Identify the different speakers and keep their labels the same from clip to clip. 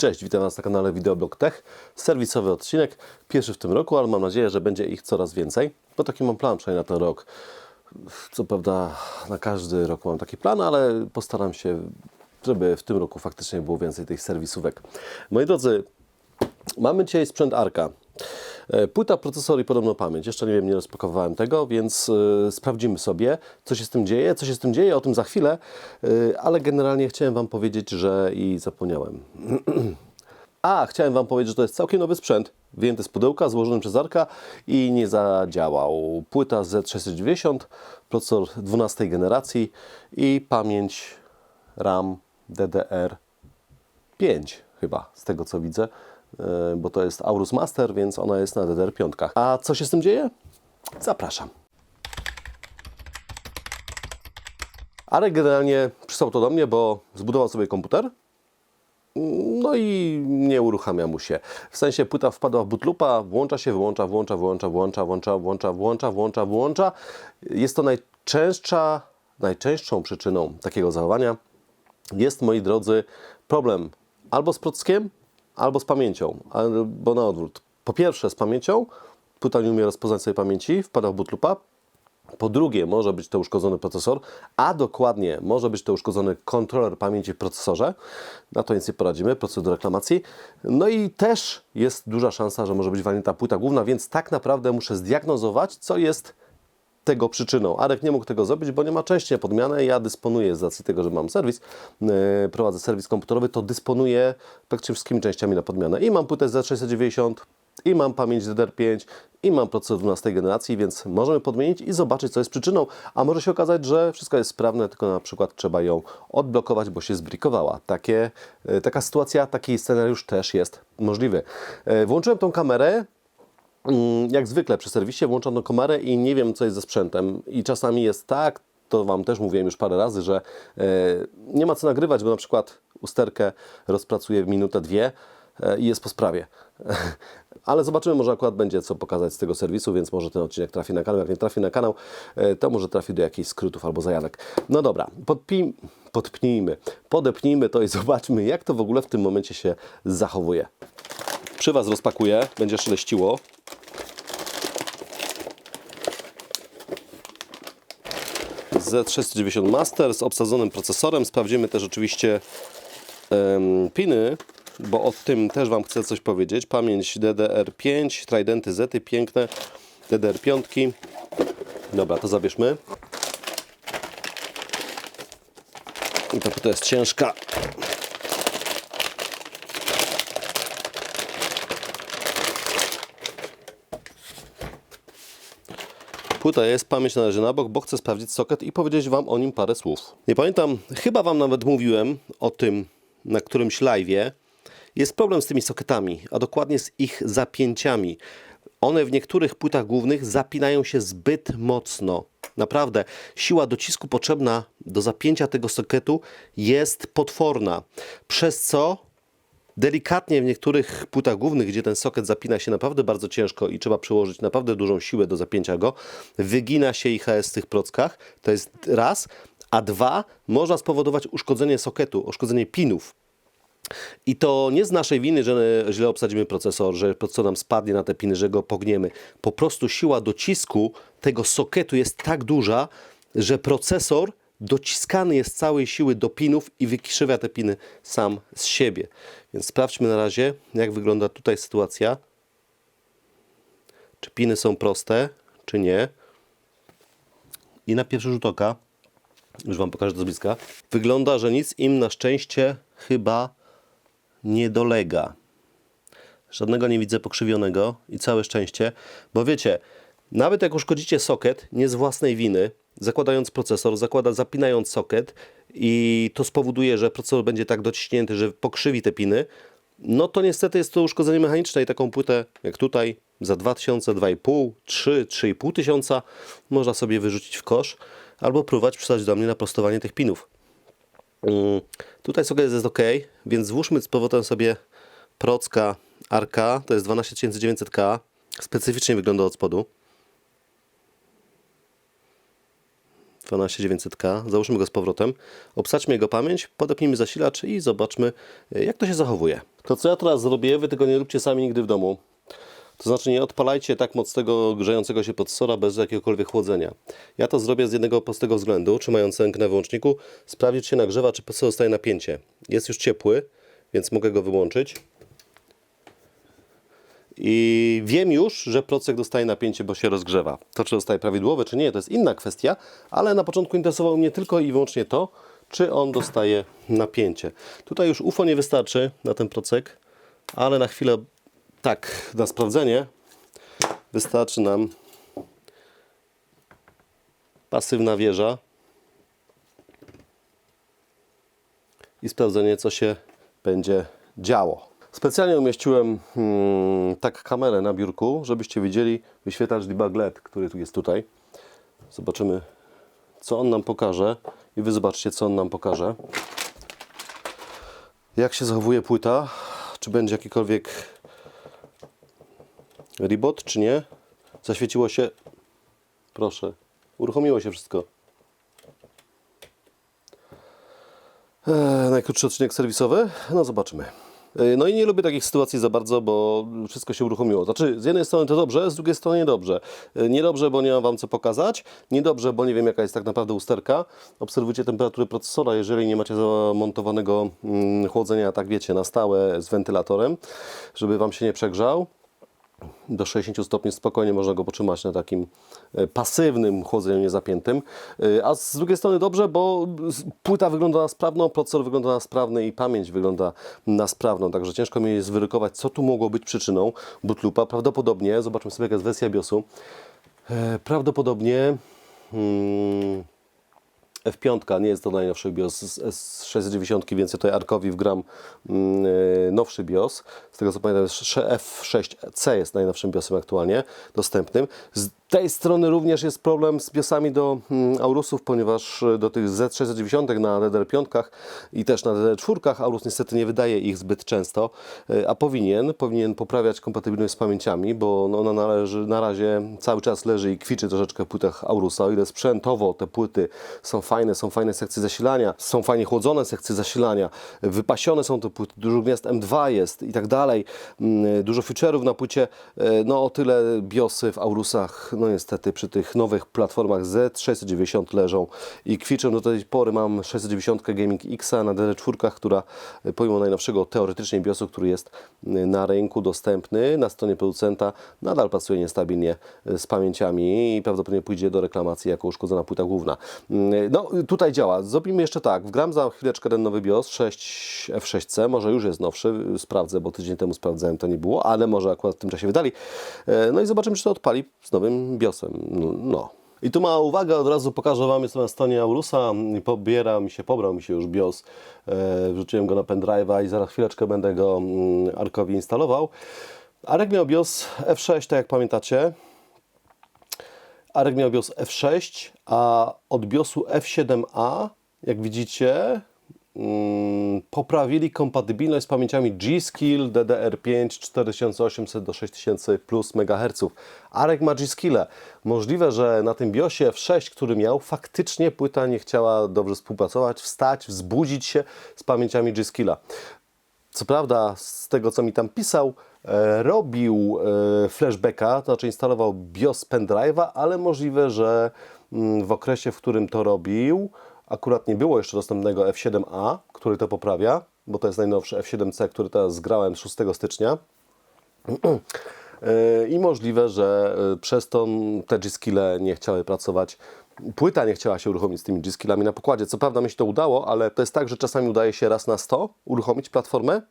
Speaker 1: Cześć, witam Was na kanale Videoblog Tech. Serwisowy odcinek, pierwszy w tym roku, ale mam nadzieję, że będzie ich coraz więcej. Bo taki mam plan przynajmniej na ten rok. Co prawda na każdy rok mam taki plan, ale postaram się, żeby w tym roku faktycznie było więcej tych serwisówek. Moi drodzy, mamy dzisiaj sprzęt Arka. E, Płyta, procesor i podobno pamięć. Jeszcze nie wiem, nie rozpakowałem tego, więc e, sprawdzimy sobie, co się z tym dzieje. Co się z tym dzieje, o tym za chwilę, e, ale generalnie chciałem Wam powiedzieć, że i zapomniałem. A, chciałem Wam powiedzieć, że to jest całkiem nowy sprzęt, wyjęty z pudełka, złożony przez Arka i nie zadziałał. Płyta Z690, procesor 12 generacji i pamięć RAM DDR5 chyba, z tego co widzę, bo to jest Aorus Master, więc ona jest na DDR5. A co się z tym dzieje? Zapraszam. Arek generalnie przysłał to do mnie, bo zbudował sobie komputer, no i nie uruchamia mu się. W sensie płyta wpadła w bootloopa, włącza się, wyłącza, włącza, włącza, włącza, włącza, włącza, włącza, włącza, włącza. Jest to najczęstsza, najczęstszą przyczyną takiego zachowania. Jest, moi drodzy, problem albo z prockiem, albo z pamięcią, albo na odwrót. Po pierwsze z pamięcią, płyta nie umie rozpoznać sobie pamięci, wpada w bootloopa, po drugie, może być to uszkodzony procesor, a dokładnie może być to uszkodzony kontroler pamięci w procesorze. Na to nic nie poradzimy, procedura reklamacji. No i też jest duża szansa, że może być walnięta płyta główna, więc tak naprawdę muszę zdiagnozować, co jest tego przyczyną. Arek nie mógł tego zrobić, bo nie ma części na podmianę. Ja dysponuję z racji tego, że mam serwis, yy, prowadzę serwis komputerowy, to dysponuję praktycznie wszystkimi częściami na podmianę. I mam płytę Z690, i mam pamięć DDR5, i mam procesor 12 generacji, więc możemy podmienić i zobaczyć, co jest przyczyną. A może się okazać, że wszystko jest sprawne, tylko na przykład trzeba ją odblokować, bo się zbrikowała. Takie, yy, taka sytuacja, taki scenariusz też jest możliwy. Yy, włączyłem tą kamerę, jak zwykle przy serwisie włączam tą kamerę i nie wiem, co jest ze sprzętem. I czasami jest tak, to Wam też mówiłem już parę razy, że e, nie ma co nagrywać, bo na przykład usterkę rozpracuję w minutę, dwie e, i jest po sprawie. Ale zobaczymy, może akurat będzie co pokazać z tego serwisu, więc może ten odcinek trafi na kanał. Jak nie trafi na kanał, e, to może trafi do jakichś skrótów albo zajadek. No dobra, podpij, podpnijmy, podepnijmy to i zobaczmy, jak to w ogóle w tym momencie się zachowuje. Przy Was rozpakuję, będzie szeleściło. Z690 Master z obsadzonym procesorem. Sprawdzimy też oczywiście piny, bo o tym też Wam chcę coś powiedzieć. Pamięć DDR5, Tridenty Z, piękne DDR5. Dobra, to zabierzmy. I to, to jest ciężka. Płyta jest, pamięć należy na bok, bo chcę sprawdzić soket i powiedzieć Wam o nim parę słów. Nie pamiętam, chyba Wam nawet mówiłem o tym na którymś live'ie. Jest problem z tymi soketami, a dokładnie z ich zapięciami. One w niektórych płytach głównych zapinają się zbyt mocno. Naprawdę, siła docisku potrzebna do zapięcia tego soketu jest potworna. Przez co delikatnie w niektórych płytach głównych, gdzie ten soket zapina się naprawdę bardzo ciężko i trzeba przyłożyć naprawdę dużą siłę do zapięcia go, wygina się IHS w tych prockach. To jest raz. A dwa, można spowodować uszkodzenie soketu, uszkodzenie pinów. I to nie z naszej winy, że źle obsadzimy procesor, że procesor nam spadnie na te piny, że go pogniemy. Po prostu siła docisku tego soketu jest tak duża, że procesor dociskany jest całej siły do pinów i wykrzywia te piny sam z siebie. Więc sprawdźmy na razie, jak wygląda tutaj sytuacja. Czy piny są proste, czy nie. I na pierwszy rzut oka, już Wam pokażę to z bliska, wygląda, że nic im na szczęście chyba nie dolega. Żadnego nie widzę pokrzywionego i całe szczęście, bo wiecie, nawet jak uszkodzicie soket, nie z własnej winy, zakładając procesor, zakłada, zapinając soket i to spowoduje, że procesor będzie tak dociśnięty, że pokrzywi te piny, no to niestety jest to uszkodzenie mechaniczne i taką płytę jak tutaj za 2000, 2,5, 3, 3,5 tysiąca można sobie wyrzucić w kosz albo próbować przysłać do mnie na prostowanie tych pinów. Mm, Tutaj soket jest ok, więc włóżmy z powrotem sobie procka Arka, to jest 12900K, specyficznie wygląda od spodu. 12900K. Załóżmy go z powrotem, obsadźmy jego pamięć, podepnijmy zasilacz i zobaczmy, y, jak to się zachowuje. To co ja teraz zrobię, wy tego nie róbcie sami nigdy w domu. To znaczy nie odpalajcie tak mocnego grzejącego się procesora bez jakiegokolwiek chłodzenia. Ja to zrobię z jednego prostego względu, trzymając rękę na wyłączniku, sprawdzić się nagrzewa, czy procesor dostaje napięcie. Jest już ciepły, więc mogę go wyłączyć. I wiem już, że procek dostaje napięcie, bo się rozgrzewa. To, czy dostaje prawidłowe, czy nie, to jest inna kwestia, ale na początku interesowało mnie tylko i wyłącznie to, czy on dostaje napięcie. Tutaj już UFO nie wystarczy na ten procek, ale na chwilę, tak, na sprawdzenie wystarczy nam pasywna wieża i sprawdzenie, co się będzie działo. Specjalnie umieściłem hmm, tak kamerę na biurku, żebyście widzieli wyświetlacz debug LED, który tu jest tutaj. Zobaczymy, co on nam pokaże i wy zobaczcie, co on nam pokaże. Jak się zachowuje płyta, czy będzie jakikolwiek reboot, czy nie. Zaświeciło się, proszę, uruchomiło się wszystko. Eee, najkrótszy odcinek serwisowy? No zobaczymy. Eee, No i nie lubię takich sytuacji za bardzo, bo wszystko się uruchomiło. Znaczy, z jednej strony to dobrze, z drugiej strony niedobrze. Eee, Niedobrze, bo nie mam Wam co pokazać. Niedobrze, bo nie wiem jaka jest tak naprawdę usterka. Obserwujcie temperaturę procesora, jeżeli nie macie zamontowanego mm, chłodzenia, tak wiecie, na stałe z wentylatorem, żeby Wam się nie przegrzał do 60 stopni spokojnie można go potrzymać na takim e, pasywnym chłodzeniu niezapiętym. E, A z drugiej strony dobrze, bo płyta wygląda na sprawną, procesor wygląda na sprawny i pamięć wygląda na sprawną, także ciężko mi jest wyrykować, co tu mogło być przyczyną bootloopa. Prawdopodobnie, zobaczmy sobie jaka jest wersja BIOSu, e, prawdopodobnie hmm, F5 nie jest to najnowszy BIOS z S690, więc ja tutaj Arkowi wgram mm, e, nowszy BIOS. Z tego co pamiętam, jest F6C jest najnowszym BIOSem aktualnie dostępnym. Z tej strony również jest problem z BIOSami do mm, Aurusów, ponieważ e, do tych Z690 na DDR5 i też na DDR4 Aurus niestety nie wydaje ich zbyt często, e, a powinien, powinien poprawiać kompatybilność z pamięciami, bo no, ona należy, na razie cały czas leży i kwiczy troszeczkę w płytach Aurusa, o ile sprzętowo te płyty są fajne, są fajne sekcje zasilania, są fajnie chłodzone sekcje zasilania, wypasione są te płyty, dużo gniazd M2 jest i tak dalej, Mm, dużo feature'ów na płycie, e, no o tyle BIOSy w Aurusach, no niestety przy tych nowych platformach Z690 leżą i kwiczą. Do tej pory mam 690 Gaming X na DD4, która e, pomimo najnowszego teoretycznie BIOSu, który jest e, na rynku dostępny na stronie producenta, nadal pracuje niestabilnie e, z pamięciami i prawdopodobnie pójdzie do reklamacji jako uszkodzona płyta główna. Mm, No tutaj działa. Zrobimy jeszcze tak. Wgram za chwileczkę ten nowy BIOS 6 F6C, może już jest nowszy, sprawdzę, bo tydzień temu sprawdzałem, to nie było, ale może akurat w tym czasie wydali. No i zobaczymy, czy to odpali z nowym BIOSem. No. no. I tu ma uwaga, od razu pokażę Wam, jestem na stronie Aurusa, pobiera mi się, pobrał mi się już BIOS, e, wrzuciłem go na pendrive'a i zaraz chwileczkę będę go mm, Arkowi instalował. Arek miał BIOS F6, tak jak pamiętacie, Arek miał BIOS F6, a od BIOSu F7A, jak widzicie, poprawili kompatybilność z pamięciami G-Skill DDR5 4800 do 6000 plus MHz. Arek ma G-Skille. Możliwe, że na tym BIOSie F6, który miał, faktycznie płyta nie chciała dobrze współpracować, wstać, wzbudzić się z pamięciami G-Skilla. Co prawda, z tego co mi tam pisał, e, robił e, flashbacka, to znaczy instalował BIOS pendrive'a, ale możliwe, że mm, w okresie, w którym to robił, akurat nie było jeszcze dostępnego F7A, który to poprawia, bo to jest najnowszy F7C, który teraz zgrałem 6 stycznia. E, I możliwe, że e, przez to te G-Skille nie chciały pracować. Płyta nie chciała się uruchomić z tymi G-Skillami na pokładzie. Co prawda mi się to udało, ale to jest tak, że czasami udaje się raz na 100 uruchomić platformę,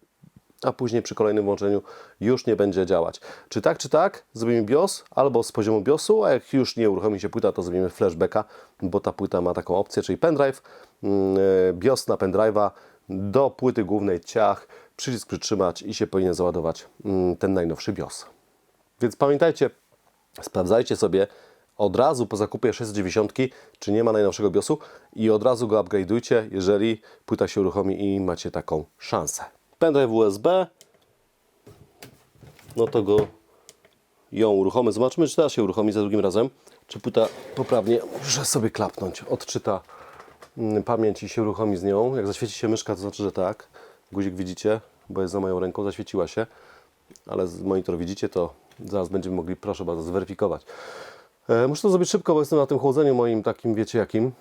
Speaker 1: a później przy kolejnym włączeniu już nie będzie działać. Czy tak, czy tak, zrobimy BIOS albo z poziomu BIOSu, a jak już nie uruchomi się płyta, to zrobimy flashbacka, bo ta płyta ma taką opcję, czyli pendrive, mm, e, BIOS na pendrive'a, do płyty głównej ciach, przycisk przytrzymać i się powinien załadować mm, ten najnowszy BIOS. Więc pamiętajcie, sprawdzajcie sobie od razu po zakupie 690, czy nie ma najnowszego BIOSu i od razu go upgrade'ujcie, jeżeli płyta się uruchomi i macie taką szansę. Pendrive USB, no to go ją uruchomy. Zobaczmy, czy teraz się uruchomi za drugim razem. czy płyta poprawnie, muszę sobie klapnąć, odczyta mm, pamięć i się uruchomi z nią. Jak zaświeci się myszka, to znaczy, że tak. Guzik widzicie, bo jest za moją ręką, zaświeciła się, ale z monitor widzicie, to zaraz będziemy mogli, proszę bardzo, zweryfikować. E, muszę to zrobić szybko, bo jestem na tym chłodzeniu moim takim, wiecie jakim.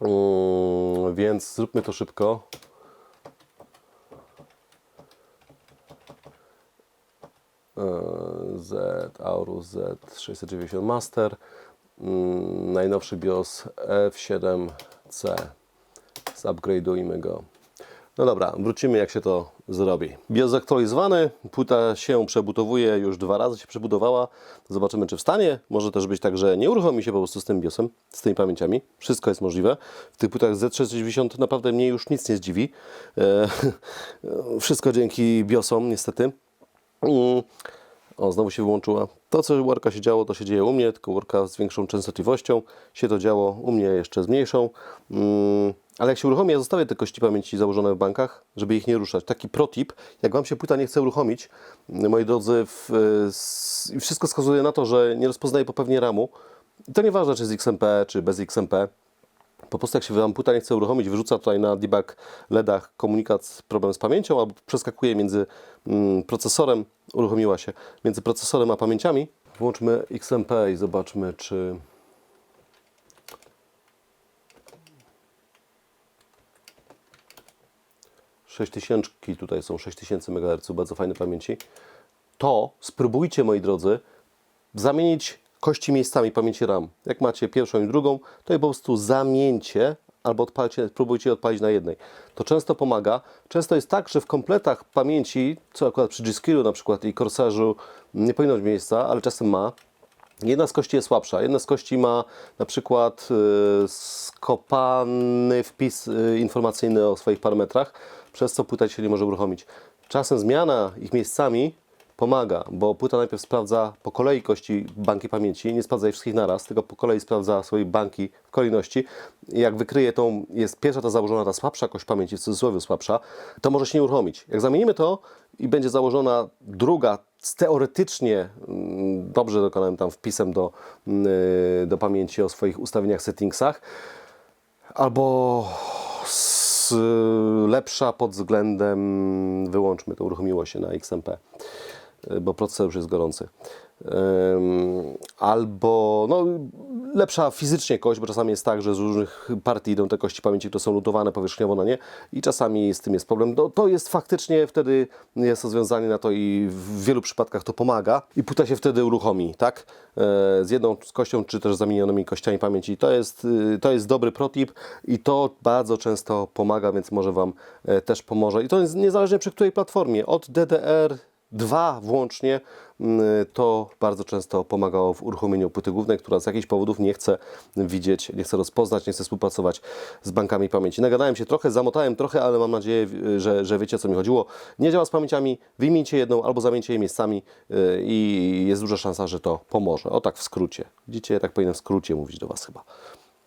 Speaker 1: Mm, więc zróbmy to szybko. Z Aorus Z690 Master. Mm, Najnowszy BIOS F7C. Zupgrade'ujmy go. No dobra, wrócimy jak się to zrobi. BIOS zaktualizowany, płyta się przebudowuje, już dwa razy się przebudowała. Zobaczymy czy wstanie. Może też być tak, że nie uruchomi się po prostu z tym BIOSem, z tymi pamięciami. Wszystko jest możliwe. W tych płytach Z690 naprawdę mnie już nic nie zdziwi. E, wszystko dzięki BIOSom niestety. Mm. O, znowu się wyłączyła. To, co u Worka się działo, to się dzieje u mnie, tylko Worka z większą częstotliwością się to działo u mnie jeszcze z mniejszą. Mm, ale jak się uruchomi, ja zostawię te kości pamięci założone w bankach, żeby ich nie ruszać. Taki protip, jak Wam się płyta nie chce uruchomić, moi drodzy, w, i wszystko wskazuje na to, że nie rozpoznaje popewnie ramu. I to nieważne, czy z XMP, czy bez XMP. Po prostu jak się Wam płyta nie chce uruchomić, wyrzuca tutaj na debug LEDach komunikat problem z pamięcią, albo przeskakuje między mm, procesorem, uruchomiła się, między procesorem a pamięciami. Włączmy XMP i zobaczmy, czy... tysięczki tutaj są 6000 MHz, bardzo fajne pamięci. To spróbujcie, moi drodzy, zamienić kości miejscami pamięci RAM. Jak macie pierwszą i drugą, to je po prostu zamieńcie albo odpalcie, próbujcie je odpalić na jednej. To często pomaga. Często jest tak, że w kompletach pamięci, co akurat przy G-Skillu na przykład i Corsairzu nie powinno mieć miejsca, ale czasem ma. Jedna z kości jest słabsza. Jedna z kości ma na przykład y, skopany wpis y, informacyjny o swoich parametrach, przez co płyta się nie może uruchomić. Czasem zmiana ich miejscami pomaga, bo płyta najpierw sprawdza po kolei kości banki pamięci, nie sprawdza ich wszystkich naraz, tylko po kolei sprawdza swoje banki w kolejności. Jak wykryje tą, jest pierwsza ta założona, ta słabsza kość pamięci, w cudzysłowie słabsza, to może się nie uruchomić. Jak zamienimy to i będzie założona druga, teoretycznie, mm, dobrze dokonałem tam wpisem do, mm, do pamięci o swoich ustawieniach, settingsach, albo lepsza pod względem, wyłączmy to, uruchomiło się na XMP, bo procesor już jest gorący. Albo no, lepsza fizycznie kość, bo czasami jest tak, że z różnych partii idą te kości pamięci, które są lutowane powierzchniowo na nie i czasami z tym jest problem. No, to jest faktycznie wtedy jest rozwiązanie na to i w wielu przypadkach to pomaga i płyta się wtedy uruchomi, tak? E, Z jedną kością, czy też zamienionymi kościami pamięci. To jest, y, to jest dobry protip i to bardzo często pomaga, więc może Wam e, też pomoże. I to jest niezależnie przy której platformie, od DDR dwa włącznie, mm, to bardzo często pomagało w uruchomieniu płyty głównej, która z jakichś powodów nie chce widzieć, nie chce rozpoznać, nie chce współpracować z bankami pamięci. Nagadałem się trochę, zamotałem trochę, ale mam nadzieję, że, że wiecie o co mi chodziło. Nie działa z pamięciami, wyjmijcie jedną albo zamieńcie je miejscami yy, i jest duża szansa, że to pomoże. O tak w skrócie. Widzicie, tak powinienem w skrócie mówić do Was chyba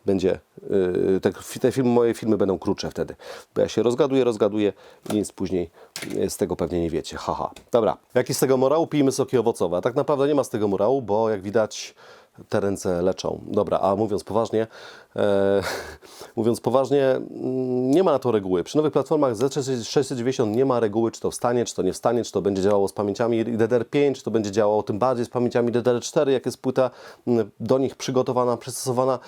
Speaker 1: będzie, yy, te, te filmy, moje filmy będą krótsze wtedy, bo ja się rozgaduję, rozgaduję i nic później yy, z tego pewnie nie wiecie, haha. Dobra, jaki z tego morału? Pijmy soki owocowe. A tak naprawdę nie ma z tego morału, bo jak widać te ręce leczą. Dobra, a mówiąc poważnie, e, mówiąc poważnie, mm, nie ma na to reguły. Przy nowych platformach Z690 nie ma reguły, czy to wstanie, czy to nie wstanie, czy to będzie działało z pamięciami DDR5, czy to będzie działało tym bardziej z pamięciami DDR4, jak jest płyta mm, do nich przygotowana, przystosowana.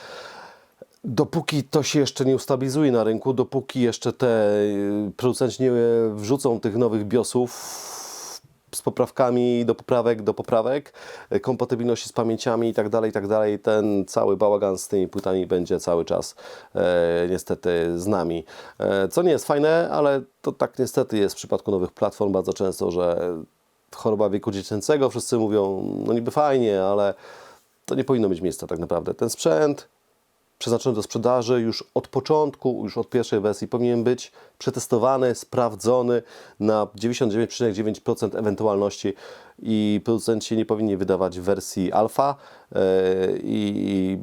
Speaker 1: Dopóki to się jeszcze nie ustabilizuje na rynku, dopóki jeszcze te y, producenci nie wrzucą tych nowych BIOSów z poprawkami do poprawek, do poprawek, y, kompatybilności z pamięciami i tak dalej, i tak dalej, ten cały bałagan z tymi płytami będzie cały czas e, niestety z nami. E, co nie jest fajne, ale to tak niestety jest w przypadku nowych platform bardzo często, że choroba wieku dziecięcego, wszyscy mówią, no niby fajnie, ale to nie powinno mieć miejsca tak naprawdę. Ten sprzęt przeznaczony do sprzedaży już od początku, już od pierwszej wersji powinien być przetestowany, sprawdzony na 99,9% ewentualności i producenci nie powinni wydawać wersji alfa e, i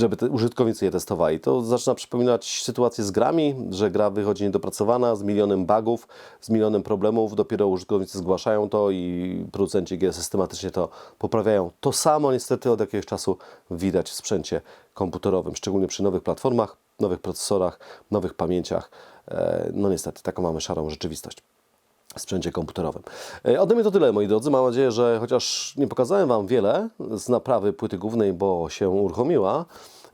Speaker 1: żeby te użytkownicy je testowali. To zaczyna przypominać sytuację z grami, że gra wychodzi niedopracowana, z milionem bugów, z milionem problemów, dopiero użytkownicy zgłaszają to i producenci gier systematycznie to poprawiają. To samo niestety od jakiegoś czasu widać w sprzęcie komputerowym, szczególnie przy nowych platformach, nowych procesorach, nowych pamięciach. E, No niestety, taką mamy szarą rzeczywistość sprzęcie komputerowym. E, Ode mnie to tyle, moi drodzy. Mam nadzieję, że chociaż nie pokazałem Wam wiele z naprawy płyty głównej, bo się uruchomiła,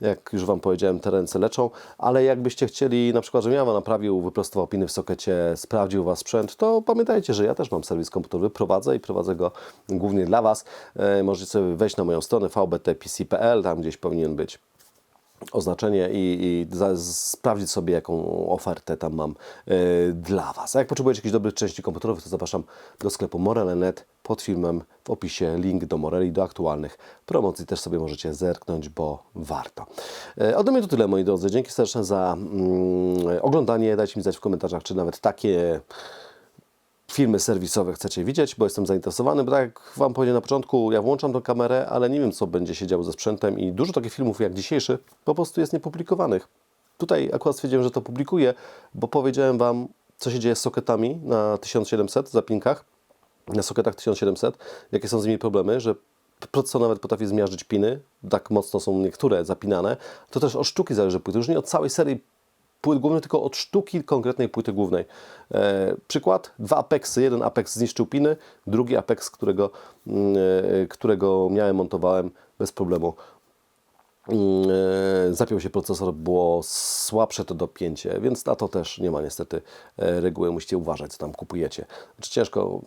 Speaker 1: jak już Wam powiedziałem, te ręce leczą, ale jakbyście chcieli, na przykład, żebym ja Wam naprawił, wyprostował piny w sokecie, sprawdził Was sprzęt, to pamiętajcie, że ja też mam serwis komputerowy, prowadzę i prowadzę go głównie dla Was. E, Możecie sobie wejść na moją stronę vbtpc.pl, tam gdzieś powinien być oznaczenie i, i za, sprawdzić sobie, jaką ofertę tam mam e, dla Was. A jak potrzebujecie jakichś dobrych części komputerowych, to zapraszam do sklepu Morele.net pod filmem w opisie link do Moreli, do aktualnych promocji też sobie możecie zerknąć, bo warto. E, ode mnie to tyle, moi drodzy. Dzięki serdeczne za mm, oglądanie. Dajcie mi znać w komentarzach, czy nawet takie filmy serwisowe chcecie widzieć, bo jestem zainteresowany, bo tak jak Wam powiedziałem na początku, ja włączam tę kamerę, ale nie wiem, co będzie się działo ze sprzętem i dużo takich filmów jak dzisiejszy po prostu jest niepublikowanych. Tutaj akurat stwierdziłem, że to publikuję, bo powiedziałem Wam, co się dzieje z soketami na 1700 zapinkach, na soketach 1700, jakie są z nimi problemy, że procesor nawet potrafi zmiażdżyć piny, tak mocno są niektóre zapinane, to też od sztuki zależy płyty, już nie od całej serii płyt głównych, tylko od sztuki konkretnej płyty głównej. E, przykład, dwa Apexy, jeden Apex zniszczył piny, drugi Apex, którego, mm, e, którego miałem, montowałem bez problemu. Mm, e, Zapiął się procesor, było słabsze to dopięcie, więc na to też nie ma niestety e, reguły. Musicie uważać, co tam kupujecie. Znaczy ciężko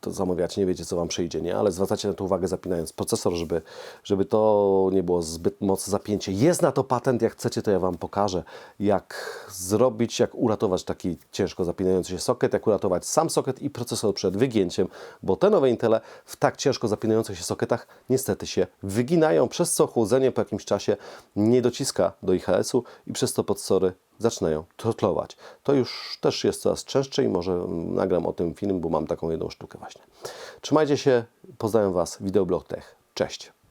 Speaker 1: to zamawiać, nie wiecie, co Wam przyjdzie, nie? Ale zwracacie na to uwagę, zapinając procesor, żeby, żeby to nie było zbyt mocne zapięcie. Jest na to patent, jak chcecie, to ja Wam pokażę, jak zrobić, jak uratować taki ciężko zapinający się soket, jak uratować sam soket i procesor przed wygięciem, bo te nowe Intele w tak ciężko zapinających się soketach niestety się wyginają, przez co chłodzenie po jakimś czasie nie dociska do IHS-u i przez to procesory zaczynają trotlować. To już też jest coraz częstsze i może mm, nagram o tym film, bo mam taką jedną sztukę właśnie. Trzymajcie się, pozdrawiam Was, Wideoblog Tech. Cześć!